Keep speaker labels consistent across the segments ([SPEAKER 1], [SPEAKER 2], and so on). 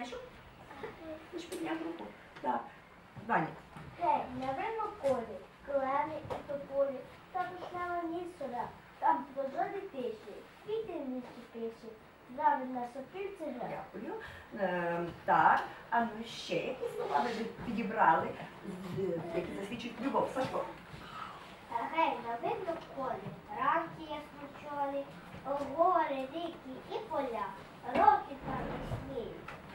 [SPEAKER 1] Знайшов? Ж підняв руку. Так. Ваня.
[SPEAKER 2] Гей, на виноколі, клени і тополі, та вишнева місора, там плодові тиші, квіти місті пиші, трави на сопільці гра.
[SPEAKER 1] Дякую. Е, так, а ну ще які слова ви підібрали, з- які засвідчують любов. Сашко.
[SPEAKER 2] Гей, на виноколі, ранки ясночолі, гори, ріки і поля, роки там весні,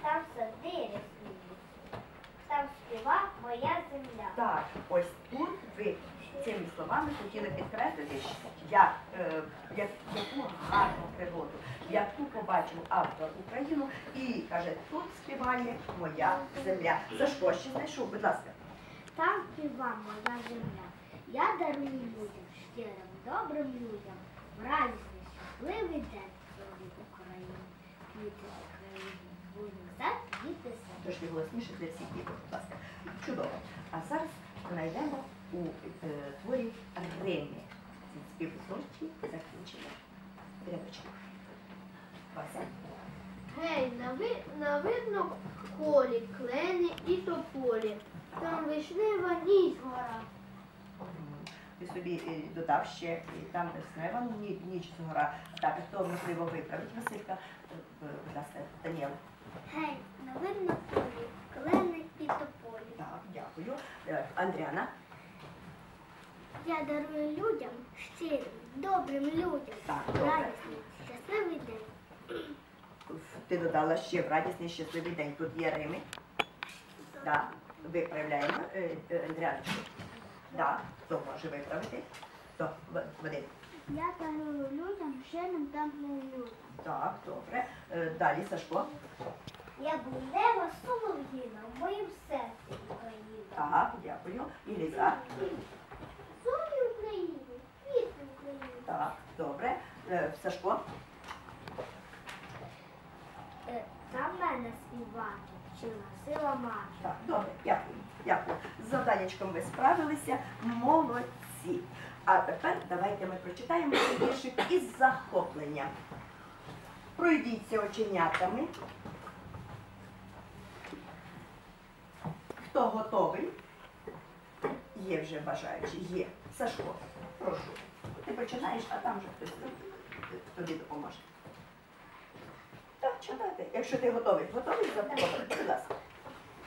[SPEAKER 2] там сади рясні, там співа моя земля.
[SPEAKER 1] Так, ось тут ви цими словами хотіли підкреслити, як, е, як, яку гарну природу, яку побачив автор Україну і каже, тут співає моя земля. Сашко, ще знайшов, будь ласка.
[SPEAKER 2] Там співа моя земля. Я дарую людям, щирим, добрим людям, в радісний, щасливий день свою Україну. Квіти Будемо так.
[SPEAKER 1] Трошки голосніше для всіх дітей, будь ласка. Чудово. А зараз знайдемо у е, творі Римі. Співтворчі закінчення. Рядочки. Вася.
[SPEAKER 3] Гей, на, ви, на видно колі, клени і тополі. Там вишнева ніч гора.
[SPEAKER 1] Ти собі е, додав ще і там веснева ні- ніч згора. Так, хто можливо виправить Василька? Е, е, Будь ласка, Даніел.
[SPEAKER 2] Гей, на видно полі, клени і тополі.
[SPEAKER 1] Так, дякую. Е, Андріана.
[SPEAKER 2] Я дарую людям, щирим, добрим людям,
[SPEAKER 1] Так, добре.
[SPEAKER 2] радісний, щасливий день.
[SPEAKER 1] Ти додала ще в радісний щасливий день. Тут є Рими. Так, виправляємо. Е, е, Андріаночку. Так, хто може виправити? Хто? Вадим.
[SPEAKER 2] Я дарую людям, щирим, добрим людям.
[SPEAKER 1] Так, добре. Е, Далі Сашко.
[SPEAKER 2] Я бундева солов'їна в моїм серці України.
[SPEAKER 1] Так, дякую. І Ліза.
[SPEAKER 2] Солі України, квіти України.
[SPEAKER 1] Так, добре. Е, Сашко.
[SPEAKER 2] Там мене співати, вчила сила мати.
[SPEAKER 1] Так, добре, дякую. Дякую. З завданнячком ви справилися. Молодці. А тепер давайте ми прочитаємо віршик із захопленням. Пройдіться оченятами. Хто готовий? Є вже бажаючі, є. Сашко, прошу. Ти починаєш, а там вже хтось тобі допоможе. Так, читайте. Якщо ти готовий, готовий запитати, будь ласка.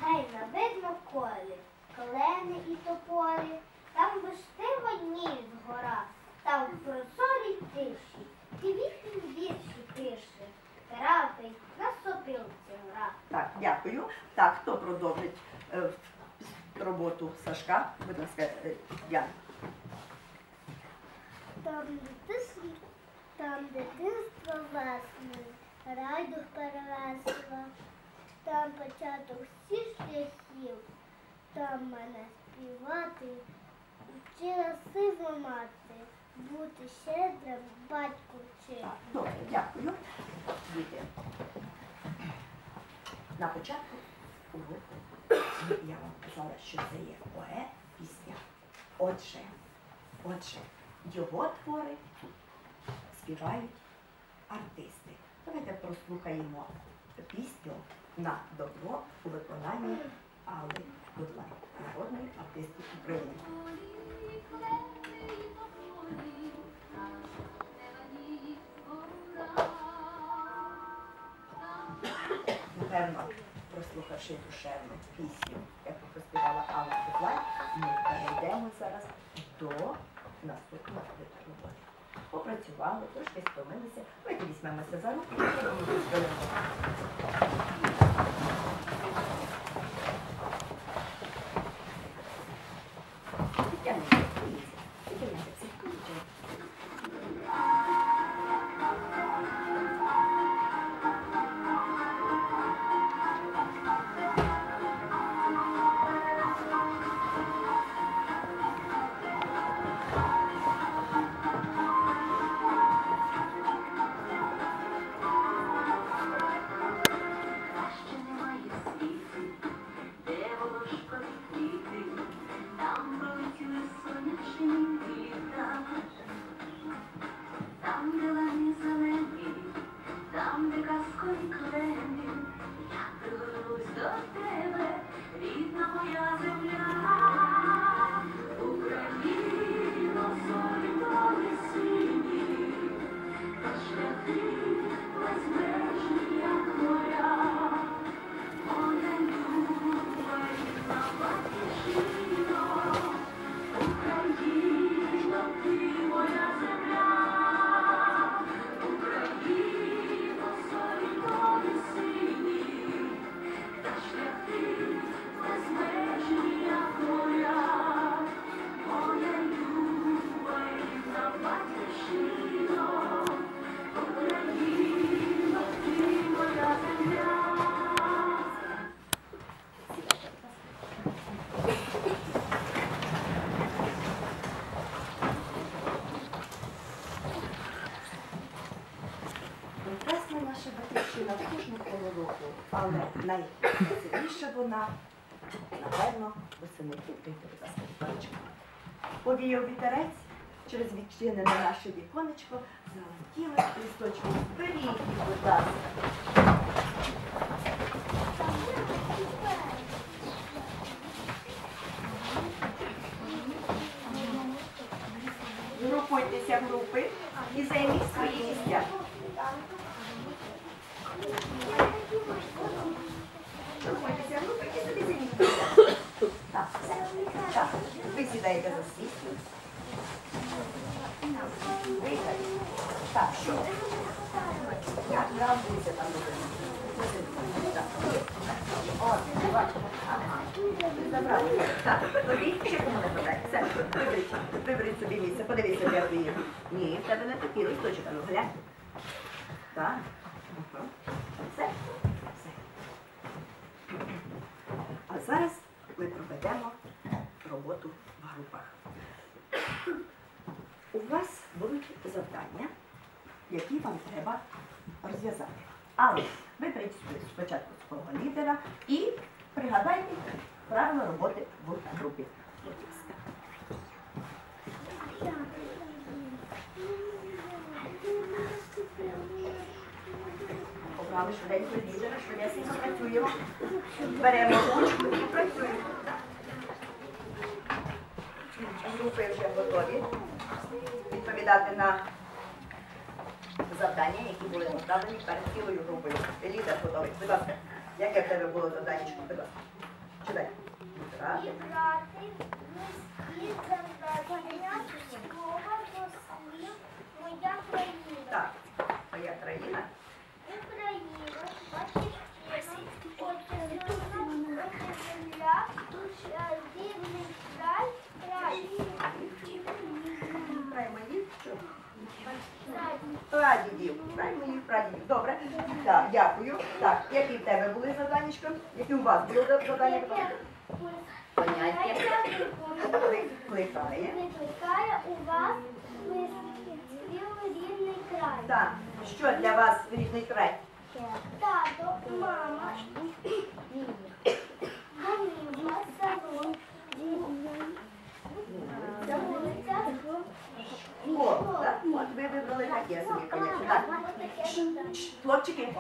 [SPEAKER 2] Гей, на видно колі, клени і тополі, там виштива ніч гора, там в прозорій тиші, квіти вірші пише, трави на сопілці гра.
[SPEAKER 1] Так, дякую. Так, хто продовжить е, роботу Сашка? Будь ласка, е, Ян.
[SPEAKER 2] Там дитинство, там дитинство весни, райдух перевесила, там початок всіх шляхів, там мене співати, вчила сила мати, бути щедрим, батько вчив.
[SPEAKER 1] Добре, дякую. Діти. На початку уроку я вам казала, що це є поет пісня. Отже, отже, його твори співають артисти. Давайте прослухаємо пісню на добро у виконанні Алли Будлай, народної артистки України. Напевно, прослухавши душевну пісню, яку поспівала Алла Будлай, ми перейдемо зараз до наступного виду роботи. Попрацювали, трошки стомилися. Давайте візьмемося за руки і будемо напевно, восени. Будь ласка, віконечко. Повіяв вітерець через відчинене наше віконечко, залетіли листочки. Беріть будь ласка. Згрупуйтеся в групи і займіть свої місця. Згрупуйтеся в групи і собі займіть місця. Так, все. Так, ви сідаєте за свій стіл. Так, що? Як нравиться там? Так. От. Так, тобі собі місце. Подивіться, де ви є. Ні, в тебе не такий листочок, а ну глянь. Так. Все. А зараз ми проведемо роботу групах. У вас будуть завдання, які вам треба розв'язати. Але виберіть собі спочатку свого лідера і пригадайте правила роботи в групі. Обрали швиденько лідера, швиденько працюємо. Беремо ручку і працюємо. Групи вже готові відповідати на завдання, які були поставлені перед цілою групою. Ти лідер готовий. Будь ласка, яке в тебе було завдання? Будь ласка. Читай.
[SPEAKER 2] Зібрати листі завдання слів моя.
[SPEAKER 1] Так. Твоя країна.
[SPEAKER 2] Україна, батьківщина, отчизна, земля, рідний край, край.
[SPEAKER 1] Край моїх що?
[SPEAKER 2] Край.
[SPEAKER 1] Прадідів. Край моїх прадідів. Добре. Так, дякую. Так, які в тебе були завданнячка? Які у вас були завдання? Поняття. Кликає.
[SPEAKER 2] Викликає у вас рідний край.
[SPEAKER 1] Так. Що для вас рідний край?
[SPEAKER 2] Тато, мама, домівка, село, вулиця,
[SPEAKER 1] О, так, от ви вибрали таке собі, звісно. Так. Хлопчики,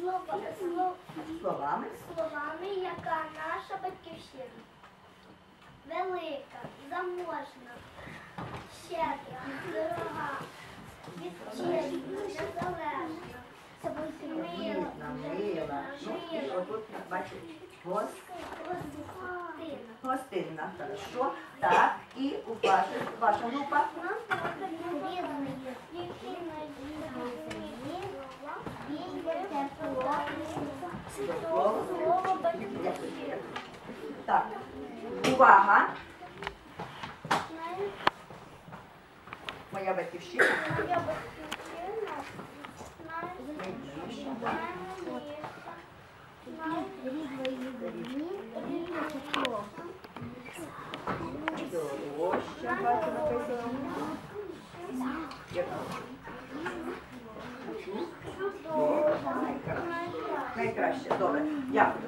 [SPEAKER 2] слова, слов-
[SPEAKER 1] словами.
[SPEAKER 2] словами, яка наша батьківщина. Велика, заможна, щедра, дорога, відчинна, незалежна, мила,
[SPEAKER 1] Мила. Ну, і отут, бачите, гос,
[SPEAKER 2] гостина.
[SPEAKER 1] гостинна. Хорошо. Так, і у ваша, ваша група.
[SPEAKER 2] Нам потрібно різний, який
[SPEAKER 1] Слово.
[SPEAKER 2] Слово батьківщина.
[SPEAKER 1] Так, увага. Моя батьківщина.
[SPEAKER 2] Моя батьківщина найрідніша,
[SPEAKER 1] Дорожча, бачу, написано. Найкраще, добре. Дякую.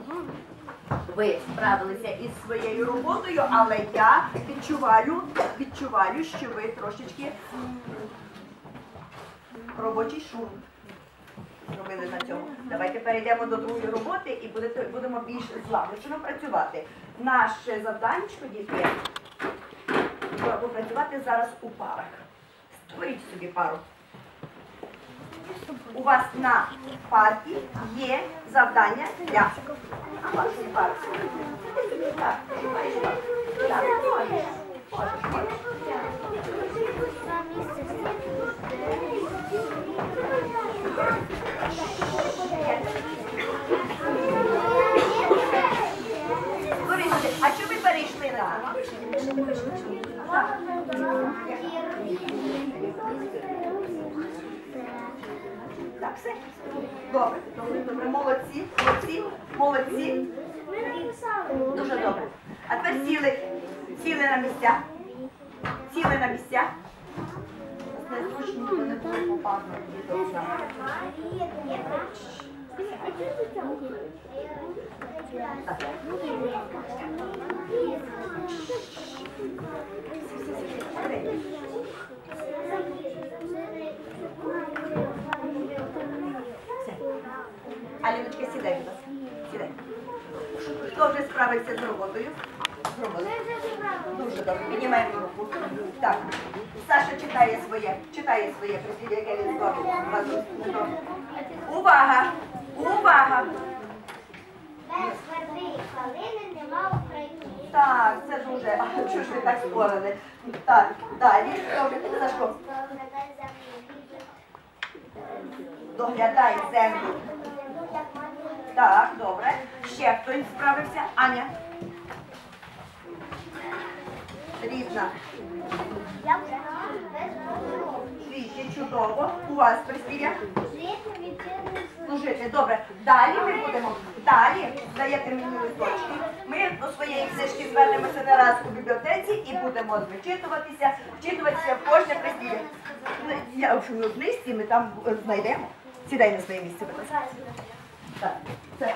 [SPEAKER 1] Ви справилися із своєю роботою, але я відчуваю, відчуваю, що ви трошечки робочий шум зробили на цьому. Давайте перейдемо до другої роботи і будемо більш злагоджено працювати. Наше завданечко, дітки, попрацювати зараз у парах. Створіть собі пару. У вас на парті є завдання для вашої пари. Так, маєш пару. Так, можеш. Можеш, можеш. Створіть собі. А що ви перейшли на? Так, все. Добре, добре, добре. Молодці, молодці, молодці. Дуже добре. А тепер сіли, сіли на місця. Сіли на місця. Незручні щоб не було попадно діток на. Так. Три. Все. Аліночка, сідай, будь ласка. Сідай. Хто вже справився з роботою? З роботою. Дуже добре. Піднімаємо руку. Так. Саша читає своє, читає своє прислів'я, яке він з Дмитром. Увага! Увага!
[SPEAKER 2] Без верби калини нема України.
[SPEAKER 1] Так, це дуже. А чого ж ви так спорили? Так, далі. Добре, Сашко.
[SPEAKER 2] Доглядай землю.
[SPEAKER 1] Доглядай землю. Так, добре. Ще хтось справився? Аня. Різна.
[SPEAKER 2] Я вже.
[SPEAKER 1] Світі, чудово. У вас прислів'я?
[SPEAKER 2] Жити
[SPEAKER 1] Служити. Добре. Далі ми будемо. Далі даєте мені листочки. Ми до своєї книжки звернемося не раз у бібліотеці і будемо вичитуватися, вчитуватися в кожне прислів'я. Я в книжці ми там знайдемо. Сідай на своє місце, будь ласка. Так,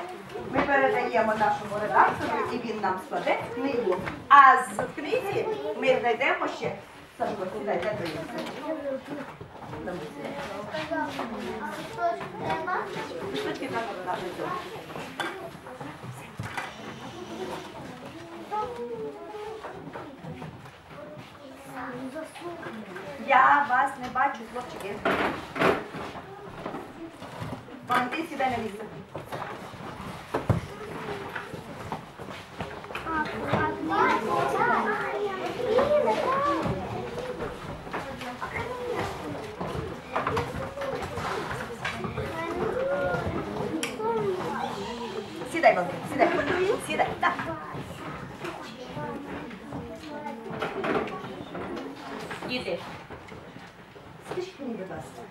[SPEAKER 1] ми передаємо нашому редактору і він нам складе книгу. А з в книзі ми знайдемо ще. Сашко, сідай, де твоє? Там місце. Листочки так розкажуть. Я вас не бачу, хлопчики. Валентин, сідай на місце. Сідай, Валентин, сідай. Сідай, так. Діти, скажіть мені, будь ласка,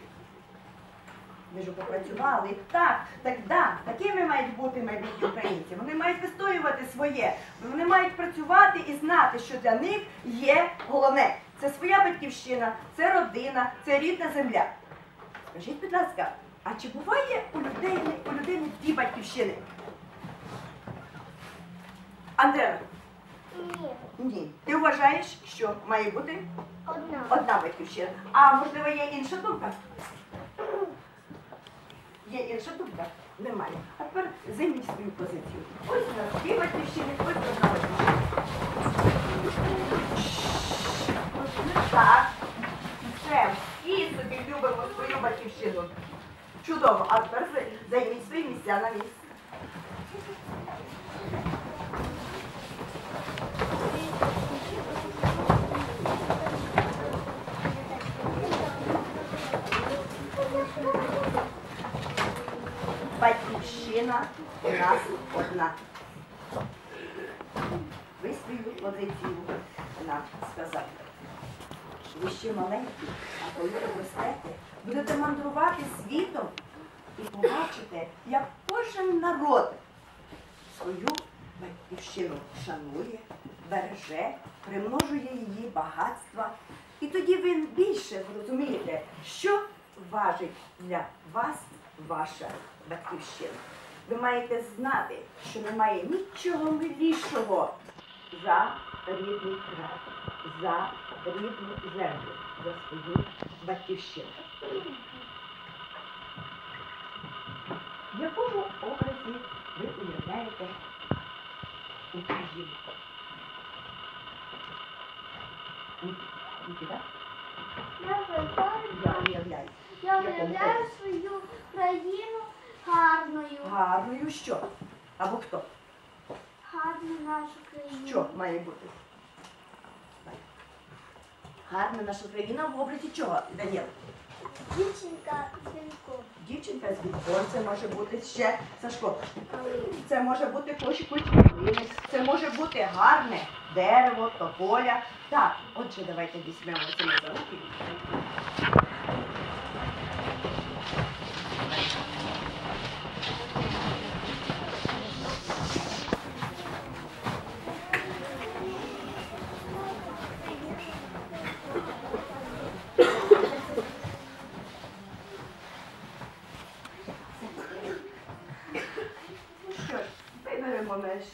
[SPEAKER 1] ви ж попрацювали. Так, так, да, такими мають бути майбутні українці. Вони мають вистоювати своє. Вони мають працювати і знати, що для них є головне. Це своя батьківщина, це родина, це рідна земля. Скажіть, будь ласка, а чи буває у людини, у людини дві батьківщини? Андреа,
[SPEAKER 2] Ні,
[SPEAKER 1] ні. Ти вважаєш, що має бути
[SPEAKER 2] одна.
[SPEAKER 1] одна батьківщина. А можливо є інша думка? Є інша думка? Немає. А тепер займіть свою позицію. Ось у нас дві батьківщини, ось одна батьківщина. Так. Все, всі собі любимо свою батьківщину. Чудово. А тепер займіть свої місця на місці. Батьківщина у нас одна. Ви свою позицію нам сказали. Ви ще маленькі, а коли ви ростете, будете мандрувати світом і побачите, як кожен народ свою батьківщину шанує, береже, примножує її багатства. І тоді ви більше зрозумієте, що важить для вас ваша батьківщина. Ви маєте знати, що немає нічого милішого за рідний край, за рідну землю, за свою батьківщину. В якому образі ви уявляєте Україну? Нікіта?
[SPEAKER 2] Я
[SPEAKER 1] уявляю.
[SPEAKER 2] я уявляю свою країну гарною.
[SPEAKER 1] Гарною що? Або хто?
[SPEAKER 2] Гарну нашу країну.
[SPEAKER 1] Що має бути? Гарна наша країна в образі чого, Даніл?
[SPEAKER 2] Дівчинка з вінком.
[SPEAKER 1] Дівчинка з вінком, це може бути ще Сашко. Це може бути культури, це може бути гарне дерево, тополя. Так, отже, давайте візьмемо це за руки.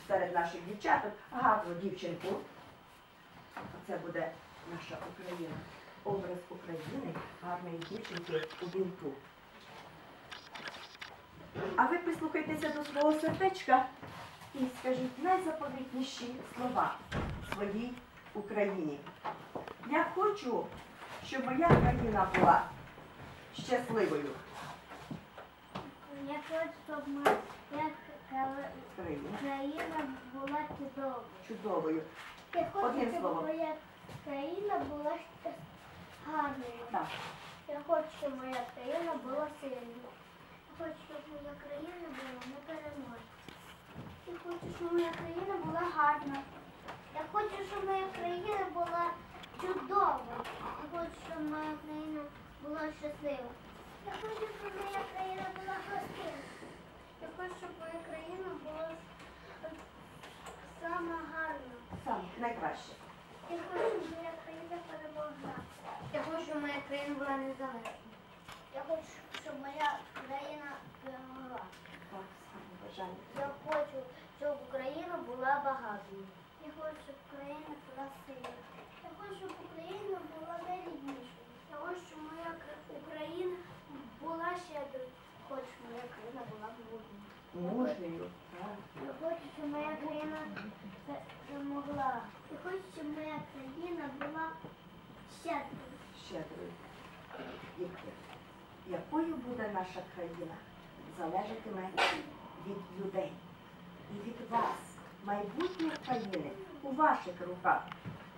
[SPEAKER 1] Серед наших дівчаток гарну дівчинку. Це буде наша Україна. Образ України гарної дівчинки у вінку. А ви прислухайтеся до свого сердечка і скажіть найзаповітніші слова своїй Україні. Я хочу, щоб моя країна була щасливою.
[SPEAKER 2] Я хочу, щоб моя
[SPEAKER 1] Країна
[SPEAKER 2] країна була чудовою.
[SPEAKER 1] чудовою.
[SPEAKER 2] Я хочу,
[SPEAKER 1] Одним
[SPEAKER 2] щоб
[SPEAKER 1] словом.
[SPEAKER 2] моя країна була гарною.
[SPEAKER 1] Так.
[SPEAKER 2] Я хочу, щоб моя країна була сильною. Я хочу, щоб моя країна була непереможна. Я хочу, щоб моя країна була гарна. Я хочу, щоб моя країна була чудова. Я хочу, щоб моя країна була щаслива. Я хочу, щоб моя країна була красива. Я хочу, щоб моя країна була сама гарна.
[SPEAKER 1] Сам найкраще.
[SPEAKER 2] Я хочу, щоб моя країна перемогла. Я хочу, щоб моя країна була незалежна. Я хочу, щоб моя країна перемогла.
[SPEAKER 1] Так, саме бажання.
[SPEAKER 2] Я хочу, щоб Україна була багатою. Я хочу, щоб Україна була сильною. Я хочу, щоб Україна була найріднішою. Я хочу, щоб моя кра- Україна була щедрою. Хочу, щоб моя країна була мужньою.
[SPEAKER 1] Так.
[SPEAKER 2] Я хочу, щоб моя країна пе- перемогла. Я хочу, щоб моя країна була щедрою.
[SPEAKER 1] щедрою. Якою буде наша країна, залежатиме від людей і від вас, майбутньої країни, у ваших руках.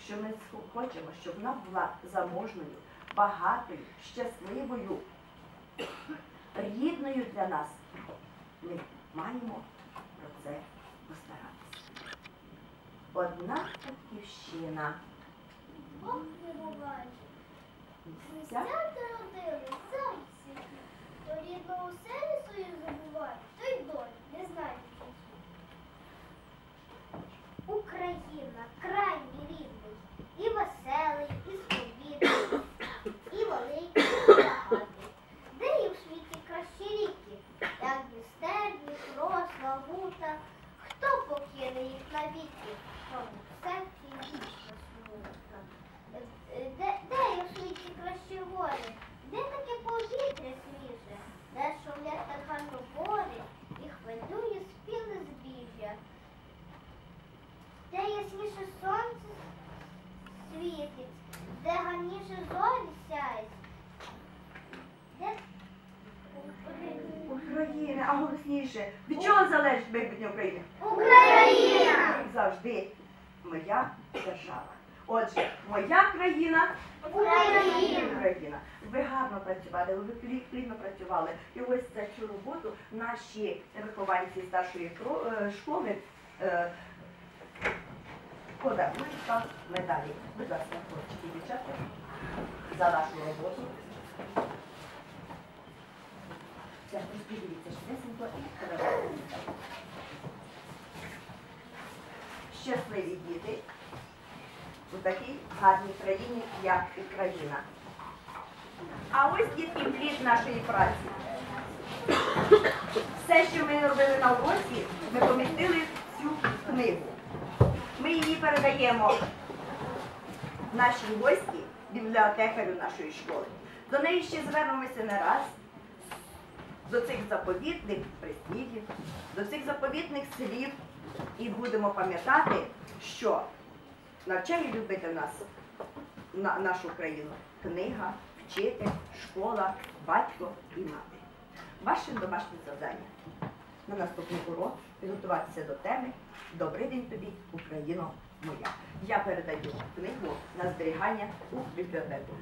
[SPEAKER 1] Що ми хочемо, щоб вона була заможною, багатою, щасливою, рідною для нас. Маємо про це постаратися. Одна батьківщина.
[SPEAKER 2] Бог не буває.
[SPEAKER 1] Місця
[SPEAKER 2] родили, зайці. То рідного селі свою забуває, то й долі не знає. Україна край мій рідний, і веселий, і свобідний, і великий, і багатий. Де є в світі кращі ріки, як Дністер, Дніпро, Славута, хто покине їх навіки, тому в серці вічна смута. Е, е, Де, де є в світі кращі гори? Де таке повітря свіже? Де шумлять стакану гори і хвилює спіле збіжжя? Де ясніше сонце світить, де гарніше зорі сяють? Де
[SPEAKER 1] України, а голосніше. Від чого залежить майбутнє України?
[SPEAKER 2] Україна!
[SPEAKER 1] Завжди моя держава. Отже, моя країна
[SPEAKER 2] Україна!
[SPEAKER 1] Україна. Ви гарно працювали, ви плі- плідно працювали. І ось за цю роботу наші вихованці старшої е, школи е, подарують вам медалі. Будь ласка, хлопчики і дівчата, за вашу роботу. Розподіліться і. Щасливі діти у такій гарній країні, як Україна. А ось дітки плід нашої праці. Все, що ми робили на уроці, ми помістили в цю книгу. Ми її передаємо нашій гості, бібліотекарю нашої школи. До неї ще звернемося не раз. До цих заповітних прислів'їв, до цих заповітних слів і будемо пам'ятати, що навчає любити нас, на, нашу країну. Книга, вчитель, школа, батько і мати. Ваше домашнє завдання на наступний урок підготуватися до теми Добрий день тобі, Україно моя. Я передаю книгу на зберігання у бібліотеку.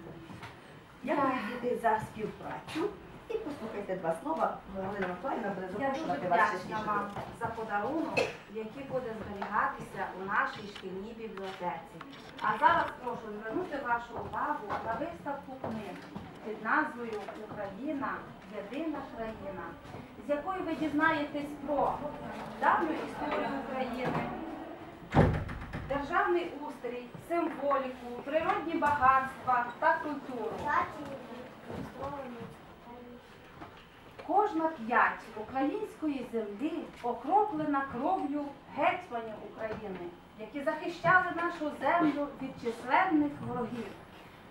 [SPEAKER 1] Дякую діти за співпрацю і послухайте два слова. Галина Миколаївна буде
[SPEAKER 4] Я дуже вдячна вам за подарунок, який буде зберігатися у нашій шкільній бібліотеці. А зараз прошу звернути вашу увагу на виставку книг під назвою Україна єдина країна, з якою ви дізнаєтесь про давню історію України, державний устрій, символіку, природні багатства та культуру. Кожна п'ять української землі окроплена кров'ю гетьманів України, які захищали нашу землю від численних ворогів.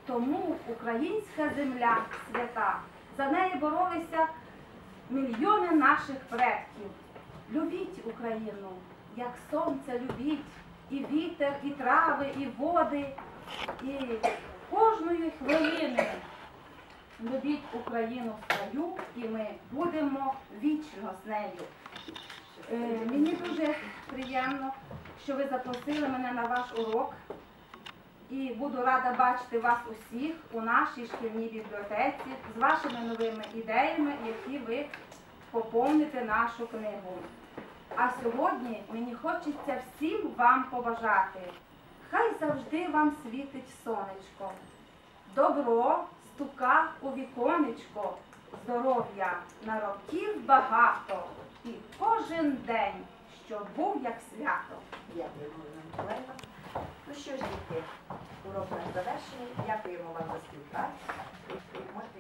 [SPEAKER 4] Тому українська земля свята. За неї боролися мільйони наших предків. Любіть Україну, як сонце любіть, і вітер, і трави, і води, і кожної хвилини. Любіть Україну свою, і ми будемо вічно з нею. Е, мені дуже приємно, що ви запросили мене на ваш урок. І буду рада бачити вас усіх у нашій шкільній бібліотеці з вашими новими ідеями, які ви поповните нашу книгу. А сьогодні мені хочеться всім вам побажати. Хай завжди вам світить сонечко. Добро стука у віконечко, здоров'я на років багато, і кожен день, що був як свято.
[SPEAKER 1] Дякуємо, Ірина Миколаївна. Ну що ж, діти, урок наш завершений. Дякуємо вам за співпрацю.